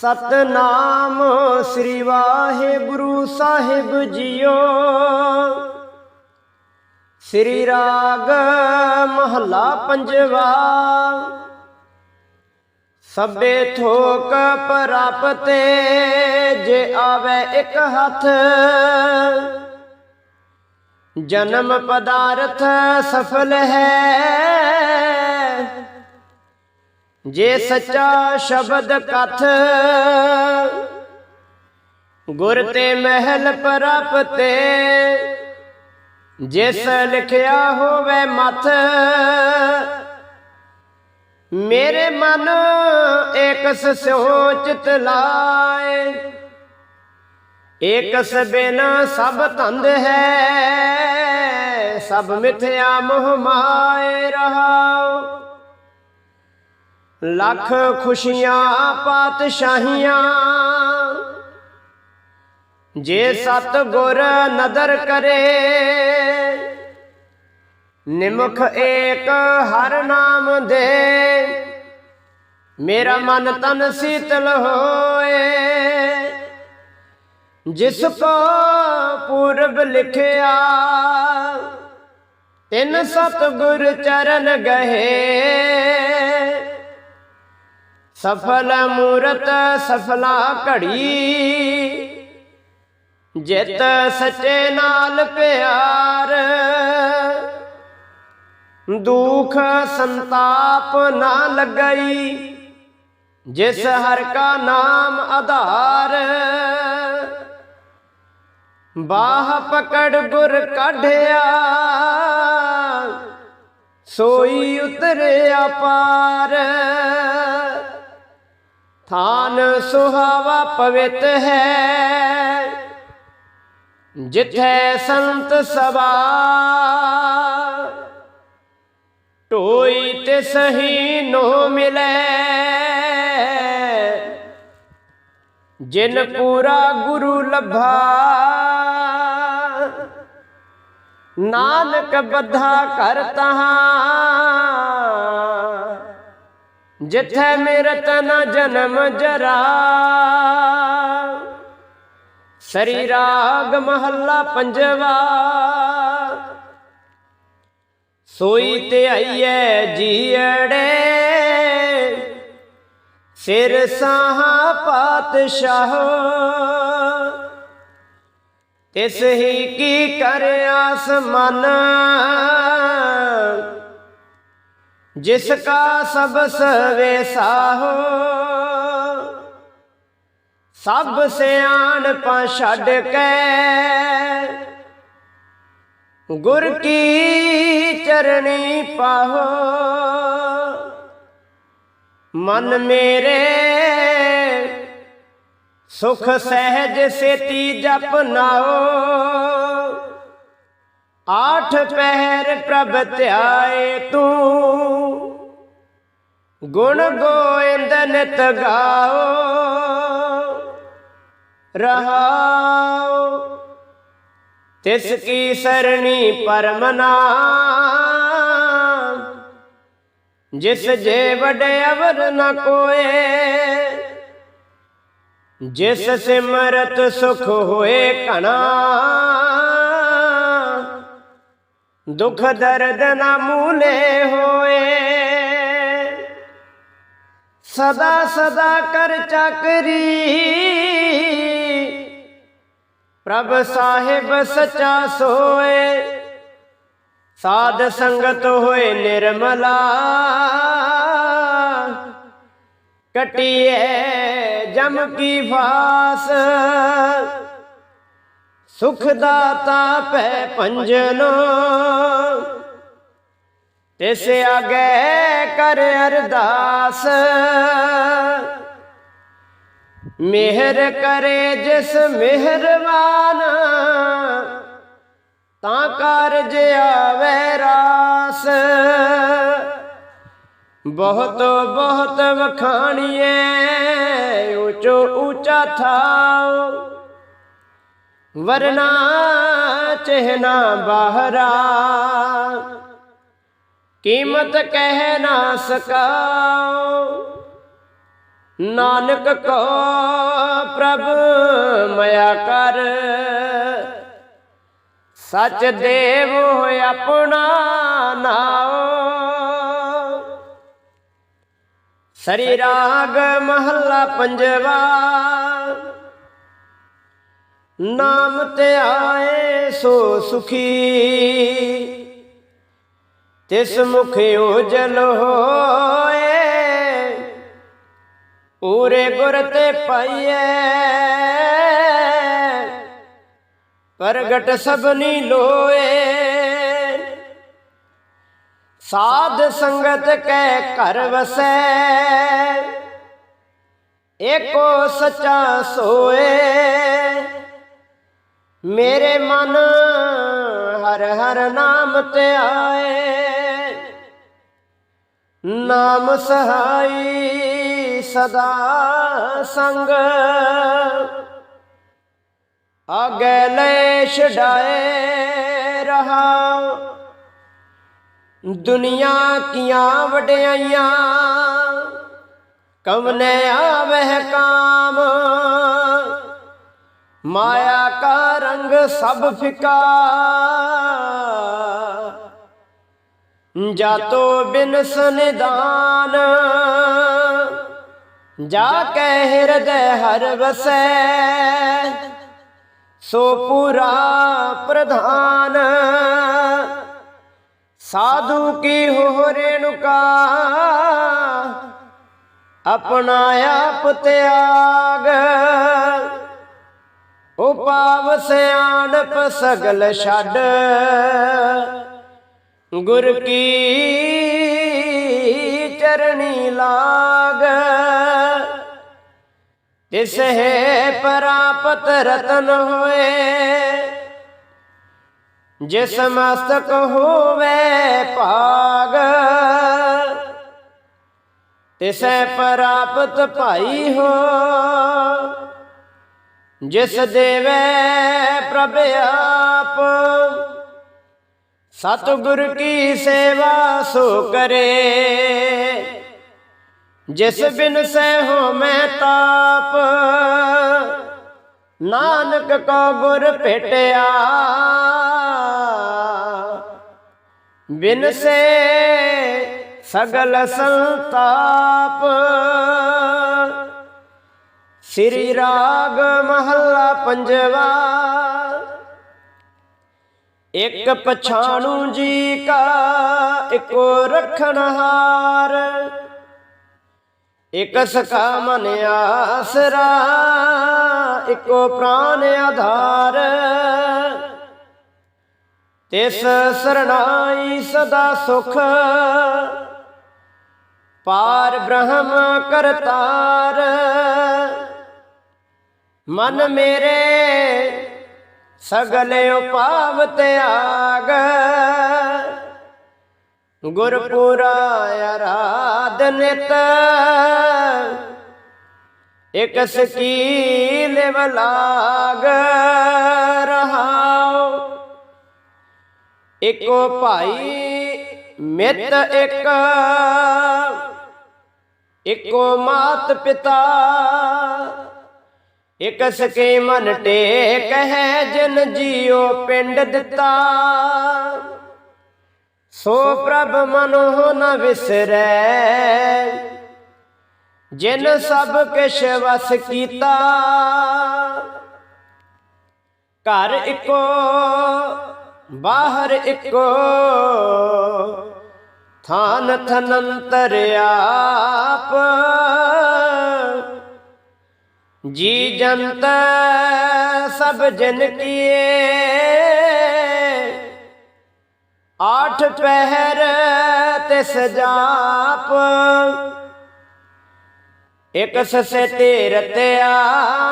ਸਤਨਾਮ ਸ੍ਰੀ ਵਾਹਿਗੁਰੂ ਸਾਹਿਬ ਜੀਓ। ਸ੍ਰੀ ਰਾਗ ਮਹਲਾ ਪੰਜਵਾ। ਸਭੇ ਥੋਕ ਪ੍ਰਾਪਤੇ, ਜੇ ਆਵੇ ਇੱਕ ਹੱਥ। ਜਨਮ ਪਦਾਰਥ ਸਫਲ ਹੈ ਜੇ ਸੱਚਾ ਸ਼ਬਦ ਕਥ, ਗੁਰ ਤੇ ਮਹਿਲ ਪ੍ਰਾਪਤੇ, ਜਿਸ ਲਿਖਿਆ ਹੋਵੇ ਮਥ, ਮੇਰੇ ਮਨ ਏਕਸ ਸੋਚਤ ਲਾਏ। ਏਕਸ ਬਿਨ ਸਭ ਧੰਦ ਹੈ, ਸਭ ਮਿਥਿਆ ਮੋਹ ਮਾਏ ਰਹਾਉ। ਲੱਖ ਖੁਸ਼ੀਆਂ, ਪਾਤਸ਼ਾਹੀਆਂ। ਜੇ ਸਤ ਗੁਰ ਨਦਰ ਕਰੇ, ਨਿਮਖ ਏਕ ਹਰ ਨਾਮ ਦੇ। ਮੇਰਾ ਮਨ ਤਨ ਸੀਤਲ ਹੋਏ। ਜਿਸ ਕੋ ਪੂਰਬ ਲਿਖਿਆ, ਤਿੰਨ ਸਤ ਗੁਰ ਚਰਨ ਗਏ ਸਫਲ ਮੂਰਤ, ਸਫਲਾ ਘੜੀ। ਜਿਤ ਸੱਚੇ ਨਾਲ ਪਿਆਰ। ਦੁਖ ਸੰਤਾਪ ਨਾ ਲੱਗਈ, ਜਿਸ ਹਰ ਕਾ ਨਾਮ ਆਧਾਰ। ਬਾਹ ਪਕੜ ਗੁਰ ਕਾਢਿਆ, ਸੋਈ ਉਤਰਿਆ ਪਾਰ। ਥਾਨ ਸੁਹਾਵਾ ਪਵਿੱਤ ਹੈ। ਜਿੱਥੇ ਸੰਤ ਸਭਾ। ਢੋਈ ਤੇ ਸਹੀ ਨੋ ਮਿਲੇ। ਜਿਨ ਪੂਰਾ ਗੁਰੂ ਲੱਭਾ। ਨਾਨਕ ਬੱਧਾ ਕਰ ਤਹਾਂ। ਜਿੱਥੇ ਮੇਰਾ ਤਨਾ ਜਨਮ ਜਰਾ। ਸਰੀ ਰਾਗ ਮਹੱਲਾ ਪੰਜਵਾ। ਸੋਈ ਤੇ ਆਈਐ ਜੀੜੇ ਸਿਰ ਸਾਹ ਪਾਤਸ਼ਾਹ। ਤਿਸ ਹੀ ਕੀ ਕਰ ਆਸਮਨ ਜਿਸ ਕਾ ਸਭ ਸਵੇ ਸਾਹੋ, ਸਭ ਸਿਆਣ ਪਾ ਛੱਡ ਕੇ। ਗੁਰ ਕੀ ਚਰਣੀ ਪਾਹੋ, ਮਨ ਮੇਰੇ ਸੁਖ ਸਹਿਜ ਸੇਤੀ ਜਪ ਨਾਓ ਆਠ ਪਹਿਰ ਪ੍ਰਭ ਧਿਆਏ ਤੂੰ। ਗੁਣ ਗੋਇੰਦ ਨਿਤ ਗਾਓ, ਰਹਾਓ। ਤਿਸ ਕੀ ਸਰਣੀ ਪਰਮ ਜਿਸ ਜੇ ਵਡੇ ਅਵਰ ਨ ਕੋਏ, ਜਿਸ ਸਿਮਰਤ ਸੁਖ ਹੋਏ ਕਣਾ ਦੁੱਖ ਦਰਦ ਨ ਮੂਲੇ ਹੋਏ। ਸਦਾ ਸਦਾ ਕਰ ਚੱਕਰੀ। ਪ੍ਰਭ ਸਾਹਿਬ ਸਚਾ ਸੋਏ। ਸਾਧ ਸੰਗਤ ਹੋਏ ਨਿਰਮਲਾ। ਕਟਿਏ ਜਮ ਕੀ ਫਾਸ। ਸੁਖ ਦਾਤਾ ਪੈ ਪੰਜਨੋ। ਤਿਸ ਆਗੇ ਕਰ ਅਰਦਾਸ। ਮਿਹਰ ਕਰੇ ਜਿਸ ਮਿਹਰਬਾਨ ਤਾਂ ਕਾਰਜ ਆਵੇ ਰਾਸ। ਬਹੁਤ ਬਹੁਤ ਵਖਾਣੀਏ, ਉੱਚੋ ਉੱਚਾ ਥਾਉ। ਵਰਨਾ ਚਹਿਨਾ ਬਾਹਰਾ। ਕੀਮਤ ਕਹਿ ਨਾ ਸਕਾਉ। ਨਾਨਕ ਕੋ ਪ੍ਰਭ ਮਇਆ ਕਰ। ਸਚ ਦੇਵ ਆਪਣਾ ਨਾਉ। ਸਰੀ ਰਾਗ ਮਹੱਲਾ ਪੰਜਵਾ। ਨਾਮ ਤੇ ਆਏ ਸੋ ਸੁਖੀ। ਤਿਸ ਮੁਖ ਉਜਲ ਹੋਏ, ਪੂਰੇ ਗੁਰ ਤੇ ਪਾਈਐ। ਪ੍ਰਗਟ ਸਭਨੀ ਲੋਏ। ਸਾਧ ਸੰਗਤ ਕੈ ਘਰ ਵਸੈ, ਏਕੋ ਸਚਾ ਸੋਏ। ਮੇਰੇ ਮਨ ਹਰ ਹਰ ਨਾਮ ਤੇ ਆਏ। ਨਾਮ ਸਹਾਈ ਸਦਾ ਸੰਗ। ਆਗੇ ਲੈ ਛਡਾਏ ਰਹਾ। ਦੁਨੀਆ ਕੀਆਂ ਵਡਿਆਈਆਂ, ਕਵਨੇ ਆਵਹਿ ਕਾਮ। ਮਾਇਆ ਕਾ ਰੰਗ ਸਭ ਫਿਕਾ। ਜਾਤੋ ਬਿਨ ਸਨਿਦਾਨ ਜਾ ਕੇ ਹਿਰਦੈ ਹਰ ਵਸੈ, ਸੋ ਪੂਰਾ ਪ੍ਰਧਾਨ। ਸਾਧੂ ਕੀ ਹੋ ਰੇਣੁਕਾ ਆਪਣਾ ਆਪ ਉਹ ਉਪਾਵ ਸਿਆਣਪ ਸਗਲ ਛੱਡ। ਗੁਰ ਕੀ ਚਰਣੀ ਲਾਗ। ਤਿਸ ਹੈ ਪ੍ਰਾਪਤ ਰਤਨ ਹੋਏ, ਜਿਸ ਮਸਤਕ ਹੋਵੇ ਭਾਗ। ਤਿਸੈ ਪ੍ਰਾਪਤ ਭਾਈ ਹੋ ਜਿਸ ਦੇਵੇ ਪ੍ਰਭ ਆਪ। ਸਤਿਗੁਰ ਕੀ ਸੇਵਾ ਸੋ ਕਰੇ। ਜਿਸ ਬਿਨ ਸਹਿ ਹੋ ਮੈਂ ਤਾਪ। ਨਾਨਕ ਕੋ ਗੁਰ ਭੇਟਿਆ। ਬਿਨ ਸੇ ਸਗਲ ਸੰਤਾਪ। ਸ੍ਰੀ ਰਾਗ ਮਹੱਲਾ ਪੰਜਵਾ। ਇੱਕ ਪਛਾਣੂ ਜੀ ਕਾ, ਇੱਕੋ ਰਖਣਹਾਰ ਇਕ ਸਕਾ ਮਨ ਆਸਰਾ, ਇੱਕੋ ਪ੍ਰਾਨ ਆਧਾਰ। ਤਿਸ ਸਰਣਾਈ ਸਦਾ ਸੁਖ, ਪਾਰ ਬ੍ਰਹਮ ਕਰਤਾਰ। ਮਨ ਮੇਰੇ ਸਗਲੇ ਉਪਾਵ ਤਿਆਗ ਗੁਰਪੁਰਾ ਆਰਾਧ ਨਿਤ। ਇਕ ਸਕੀਲ ਵਲਾਗ ਰਹਾਉ। ਇਕੋ ਭਾਈ ਮਿੱਤ ਇੱਕ। ਇਕੋ ਮਾਤ ਪਿਤਾ। ਇਕ ਸਕੇ ਮਨ ਟੇਕ ਹੈ ਜਨ ਜੀਓ ਪਿੰਡ ਦਿੱਤਾ। ਸੋ ਪ੍ਰਭ ਮਨੋ ਨ ਵਿਸਰੈ, ਜਿਨ ਸਭ ਕਿਛ ਵਸ ਕੀਤਾ। ਘਰ ਇੱਕੋ, ਬਾਹਰ ਇੱਕੋ, ਥਾਨ ਥਨੰਤਰ ਆਪ। ਜੀ ਜੰਤ ਸਭ ਜਨ ਕੀਏ ਆਠ ਪਹਿਰ ਤਿਸ ਜਾਪ ਇਕ ਸਸੇ ਤੇ ਰਤਿਆ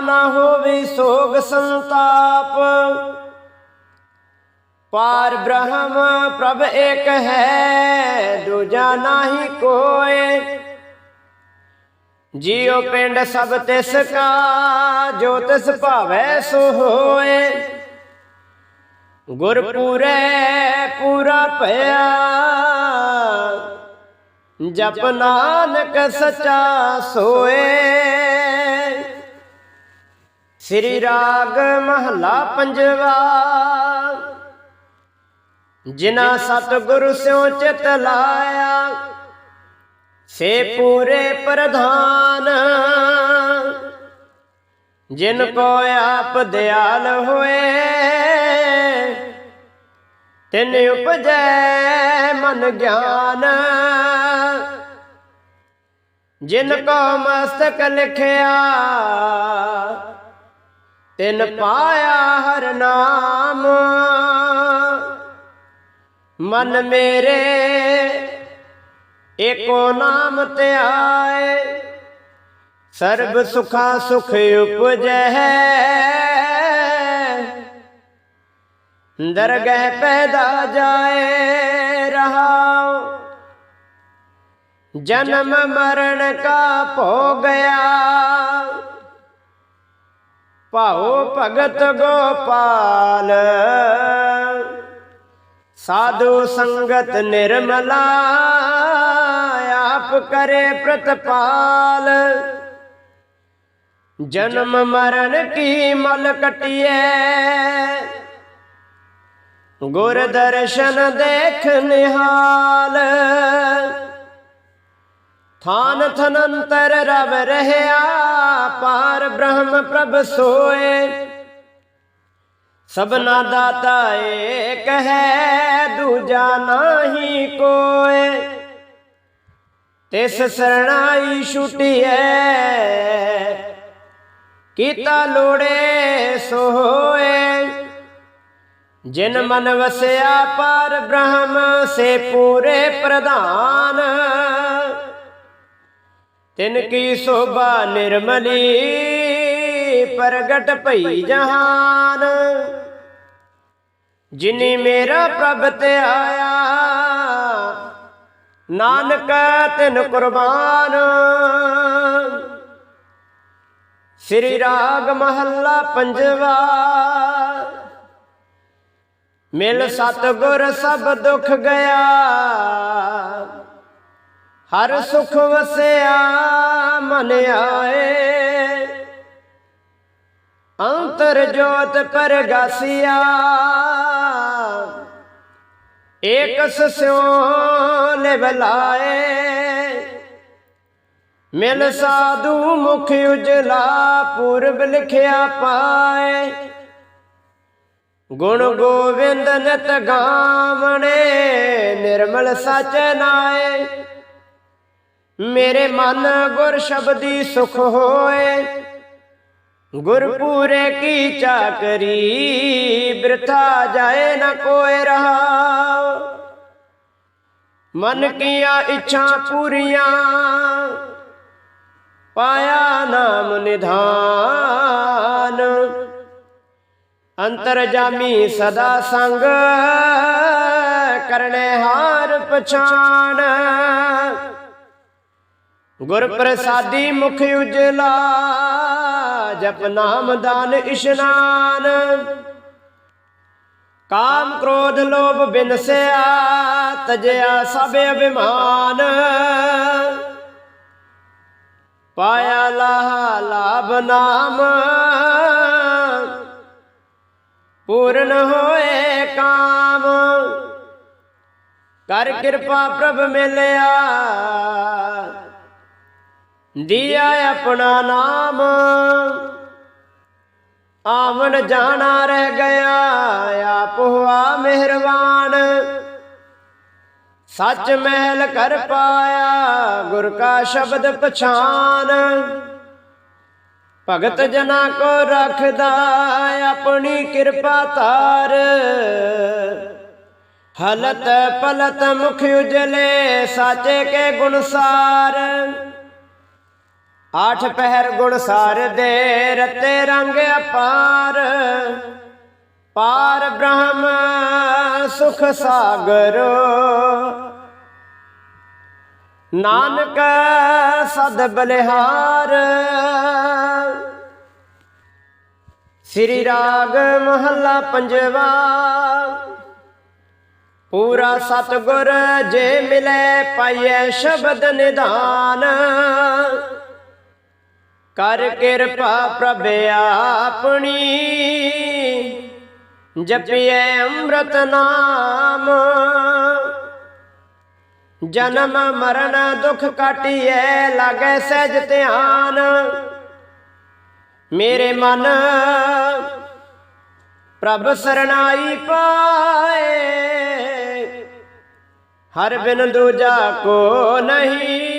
ਨਾ ਹੋਵੇ ਸੋਗ ਸੰਤਾਪ। ਪਾਰ ਬ੍ਰਹਮ ਪ੍ਰਭ ਇੱਕ ਹੈ, ਦੂਜਾ ਨਾਹੀ ਕੋਏ ਜੀਉ ਪਿੰਡ ਸਭ ਤਿਸ ਕਾ, ਜੋ ਤਿਸ ਭਾਵੈ ਸੋ ਹੋਏ। ਗੁਰ ਪੂਰਾ ਭਇਆ, ਜਪ ਨਾਨਕ ਸਚਾ ਸੋਏ। ਸ੍ਰੀ ਰਾਗ ਮਹਲਾ ਪੰਜਵਾ ਜਿਨਾ ਸਤਿਗੁਰ ਸਿਉ ਚਿਤ ਲਾਇਆ ਸੇ ਪੂਰੇ ਪ੍ਰਧਾਨ। ਜਿਨ ਕੋ ਆਪ ਦਿਆਲ ਹੋਏ, ਤਿਨ ਉਪਜੈ ਮਨ ਗਿਆਨ। ਜਿਨ ਕੋ ਮਸਤਕ ਲਿਖਿਆ, ਤਿਨ ਪਾਇਆ ਹਰ ਨਾਮ। ਮਨ ਮੇਰੇ ਏਕੋ ਨਾਮ ਧਿਆਏ। ਸਰਬ ਸੁਖਾ ਸੁਖ ਉਪਜੈ। ਦਰਗਹਿ ਪੈਦਾ ਜਾਏ ਰਹਾਉ। ਜਨਮ ਮਰਨ ਕਾ ਭੋ ਗਿਆ ਭਾਉ ਭਗਤ ਗੋਪਾਲ। ਸਾਧੂ ਸੰਗਤ ਨਿਰਮਲਾ। ਆਪ ਕਰੇ ਪ੍ਰਤਪਾਲ। ਜਨਮ ਮਰਨ ਕੀ ਮਲ ਕਟਿਐ। ਗੁਰ ਦਰਸ਼ਨ ਦੇਖ ਨਿਹਾਲ। ਥਾਨ ਥਨੰਤਰ ਰਵ ਰਹਿਆ, ਪਾਰ ਬ੍ਰਹਮ ਪ੍ਰਭ ਸੋਏ। ਸਭਨਾ ਦਾਤਾ ਏਕ ਹੈ, ਦੂਜਾ ਨਾਹੀ ਕੋਏ। ਤਿਸ ਸਰਣਾਈ ਛੁਟਿਐ। ਕੀਤਾ ਲੋੜੇ ਸੋ ਹੋਏ ਜਿਨ ਮਨ ਵਸਿਆ ਪਰ ਬ੍ਰਹਮ ਸੇ ਪੂਰੇ ਪ੍ਰਧਾਨ। ਤਿਨ ਕੀ ਸੋਭਾ ਨਿਰਮਲੀ ਪ੍ਰਗਟ ਭਈ ਜਹਾਨ। ਜਿਨੀ ਮੇਰਾ ਪ੍ਰਭ ਤੇ ਆਇਆ ਨਾਨਕ ਤਿਨ ਕੁਰਬਾਨ। ਸ੍ਰੀ ਰਾਗ ਮਹੱਲਾ ਪੰਜਵਾ। ਮਿਲ ਸਤਗੁਰ ਸਭ ਦੁੱਖ ਗਿਆ। ਹਰ ਸੁਖ ਵਸਿਆ ਮਨ ਆਏ। ਅੰਤਰ ਜੋਤ ਪਰਗਾਸਿਆ ਏਕਸ ਸਿਉ ਲਿਵ ਲਾਏ। ਮਿਲ ਸਾਧੂ ਮੁਖ ਉਜਲਾ ਪੂਰਬ ਲਿਖਿਆ ਪਾਏ। ਗੁਣ ਗੋਵਿੰਦ ਨਿਤ ਗਾਵਣੇ, ਨਿਰਮਲ ਸਚ ਨਾਏ। ਮੇਰੇ ਮਨ ਗੁਰ ਸ਼ਬਦੀ ਸੁਖ ਹੋਏ। ਗੁਰਪੂਰੇ ਕੀ ਚਾਕਰੀ, ਬਿਰਥਾ ਜਾਏ ਨਾ ਕੋਇ ਰਹਾ। ਮਨ ਕੀਆ ਇੱਛਾ ਪੂਰੀਆਂ, ਪਾਇਆ ਨਾਮ ਨਿਧਾਨ। ਅੰਤਰ ਜਾਮੀ ਸਦਾ ਸੰਗ, ਕਰਨੇ ਹਾਰ ਪਛਾਣ ਗੁਰ ਪ੍ਰਸਾਦੀ ਮੁਖ ਉਜਲਾ, ਜਪ ਨਾਮ ਦਾਨ ਇਸ਼ਨਾਨ। ਕਾਮ ਕ੍ਰੋਧ ਲੋਭ ਬਿਨਸਿਆ, ਤਜਿਆ ਸਭ ਅਭਿਮਾਨ। ਪਾਇਆ ਲਾਹ ਲਾਭ ਨਾਮ। ਪੂਰਨ ਹੋਏ ਕਾਮ। ਕਰ ਕਿਰਪਾ ਪ੍ਰਭ ਮਿਲਿਆ। ਦਿਆ ਆਪਣਾ ਨਾਮ। ਆਵਣ ਜਾਣਾ ਰਹਿ ਗਿਆ, ਆਪ ਹੁਆ ਮਿਹਰਬਾਨ। ਸੱਚ ਮਹਿਲ ਕਰ ਪਾਇਆ, ਗੁਰ ਕਾ ਸ਼ਬਦ ਪਛਾਨ। ਭਗਤ ਜਨਾ ਕੋ ਰੱਖਦਾ ਆਪਣੀ ਕਿਰਪਾ ਤਾਰ ਹਲਤ ਪਲਤ ਮੁਖ ਉਜਲੇ, ਸਾਚੇ ਕੇ ਗੁਣਸਾਰ ਆਠ ਪਹਿਰ ਗੁਣ ਸਾਰ ਦੇ ਰਤੇ ਰੰਗ ਅਪਾਰ। ਪਾਰ ਬ੍ਰਹਮ ਸੁਖ ਸਾਗਰ। ਨਾਨਕ ਸਦ ਬਲਿਹਾਰ। ਸ੍ਰੀ ਰਾਗ ਮਹੱਲਾ ਪੰਜਵਾ। ਪੂਰਾ ਸਤਗੁਰ ਜੇ ਮਿਲੇ ਪਾਈਏ ਸ਼ਬਦ ਨਿਧਾਨ। ਕਰ ਕਿਰਪਾ ਪ੍ਰਭ ਆਪਣੀ। ਜਪੀਐ ਅੰਮ੍ਰਿਤ ਨਾਮ। ਜਨਮ ਮਰਨ ਦੁਖ ਕਾਟੀਐ, ਲਾਗੈ ਸਹਿਜ ਧਿਆਨ। ਮੇਰੇ ਮਨ ਪ੍ਰਭ ਸਰਣਾਈ ਪਾਏ। ਹਰ ਬਿਨ ਦੂਜਾ ਕੋ ਨਹੀਂ।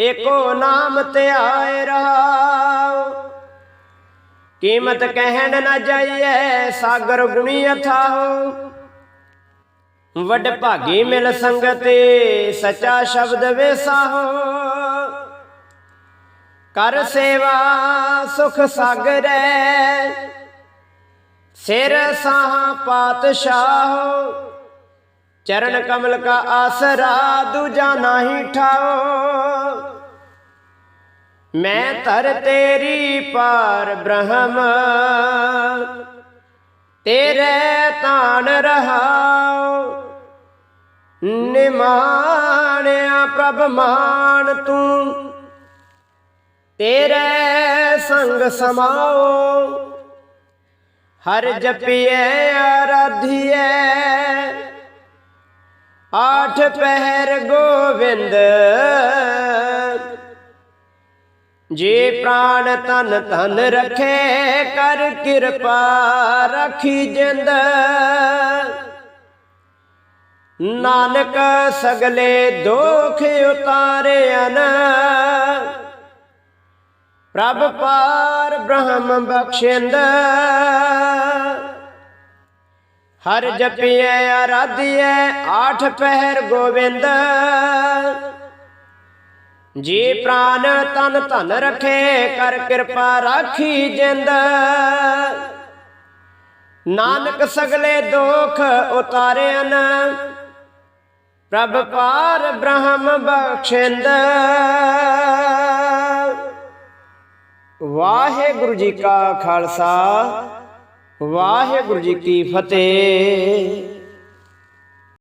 ਏਕੋ ਨਾਮ ਧਿਆਏ ਰਹਾਉ ਕੀਮਤ ਕਹਿਣ ਨਾ ਜਾਈਐ ਸਾਗਰ ਗੁਣੀ ਅਥਾਹੁ। ਵੱਡ ਭਾਗੀ ਮਿਲ ਸੰਗਤੇ ਸਚਾ ਸ਼ਬਦ ਵੇਸਾਹੋ। ਕਰ ਸੇਵਾ ਸੁਖ ਸਾਗਰੈ। ਸਿਰ ਸਾਹ ਪਾਤਸ਼ਾਹ। ਚਰਨ ਕਮਲ ਕਾ ਆਸਰਾ ਦੂਜਾ ਨਾਹੀ ਠਾਓ। ਮੈਂ ਧਰ ਤੇਰੀ ਪਾਰ ਬ੍ਰਹਮ। ਤੇਰੇ ਤਾਣ ਰਹਾਉ ਨਿਮਾਣਿਆ ਪ੍ਰਭ ਮਾਨ ਤੂੰ। ਤੇਰੇ ਸੰਗ ਸਮਾਓ। ਹਰ ਜਪੀਐ ਆਰਾਧੀਐ। ਆਠ ਪਹਿਰ ਗੋਵਿੰਦ। ਜੇ ਪ੍ਰਾਣ ਤਨ ਧਨ ਰਖੇ ਕਰ ਕਿਰਪਾ ਰਖੀ ਜਿੰਦ। ਨਾਨਕ ਸਗਲੇ ਦੁਖ ਉਤਾਰਿਆਨ ਪ੍ਰਭ ਪਾਰ ਬ੍ਰਹਮ ਬਖਸ਼ਿੰਦ। ਹਰ ਜਪੀਐ, ਆਰਾਧੀਐ, ਆਠ ਪਹਿਰ ਗੋਬਿੰਦ। ਜੀ ਪ੍ਰਾਨ ਤਨ ਧਨ ਰਖੇ, ਕਰ ਕਿਰਪਾ ਰਾਖੀ ਜਿੰਦ। ਨਾਨਕ ਸਗਲੇ ਦੋਖ ਉਤਾਰਿਆਨ ਪ੍ਰਭ ਪਾਰ ਬ੍ਰਹਮ ਬਖਸ਼ਿੰਦ। ਵਾਹਿਗੁਰੂ ਜੀ ਕਾ ਖਾਲਸਾ। ਵਾਹਿਗੁਰੂ ਜੀ ਕੀ ਫਤਿਹ।